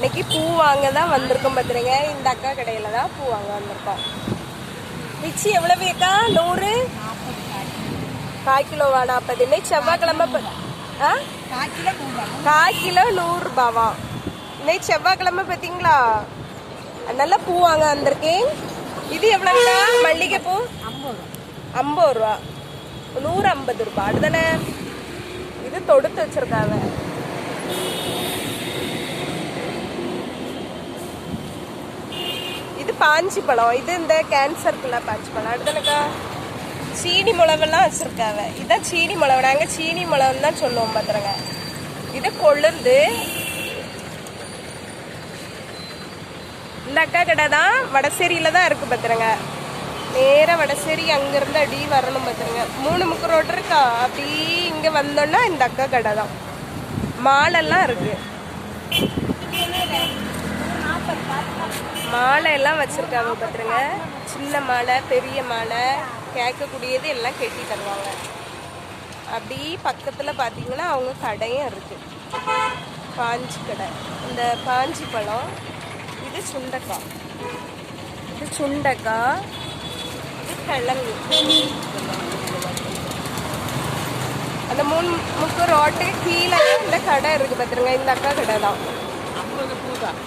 இன்னைக்கு பூ வாங்க தான் வந்திருக்கோம் பார்த்துருங்க இந்த அக்கா கடையில தான் பூ வாங்க வந்திருக்கோம். மிச்சி எவ்வளவு அக்கா? நூறு? கால் கிலோவா நாற்பது இன்னைக்கு செவ்வாய்க்கிழமை ப- ஆ? கால் கிலோ நூறு ரூபாவா? இன்னைக்கு செவ்வாய்க்கிழமை பார்த்தீங்களா நல்லா பூ வாங்க வந்திருக்கேன். இது எவ்வளோங்கண்ணா மல்லிகைப்பூ? ஐம்பது ரூபா. நூறு ஐம்பது ரூபா. அதுதானே இது தொடுத்து வச்சிருக்காங்க. பாஞ்சி பழம். இது இந்த கேன்சருக்குள்ள பாஞ்சி பழம். அடுத்தனக்கா சீனி மிளவெல்லாம் வச்சுருக்காவ இதான் சீனி மிளகு. நாங்கள் சீனி மிளகுன்னு தான் சொல்லுவோம் பார்த்துருங்க இது கொழுந்து. இந்த அக்கா கடை தான் வடசேரியில் தான் இருக்குது பார்த்துருங்க நேராக வடசேரி அங்கேருந்து அடி வரணும் பார்த்துருங்க மூணு முக்கு ரோடு இருக்கா? அப்படி இங்கே வந்தோம்னா இந்த அக்கா கடை தான். மாலெல்லாம் இருக்குது மாலை எல்லாம் வச்சிருக்காங்க பார்த்துருங்க சின்ன மாலை பெரிய மாலை கேட்கக்கூடியது எல்லாம் கெட்டி தருவாங்க. அப்படி பக்கத்தில் பார்த்தீங்கன்னா அவங்க கடையும் இருக்கு. பாஞ்சி கடை. இந்த பாஞ்சி பழம் இது சுண்டக்காய். இது சுண்டக்காய் இது கிழங்கு. அந்த மூணு முக்கு ரோட்டுக்கு கீழே இந்த கடை இருக்கு பார்த்துருங்க இந்த அக்கா கடை தான் ஐம்பது பூ தான்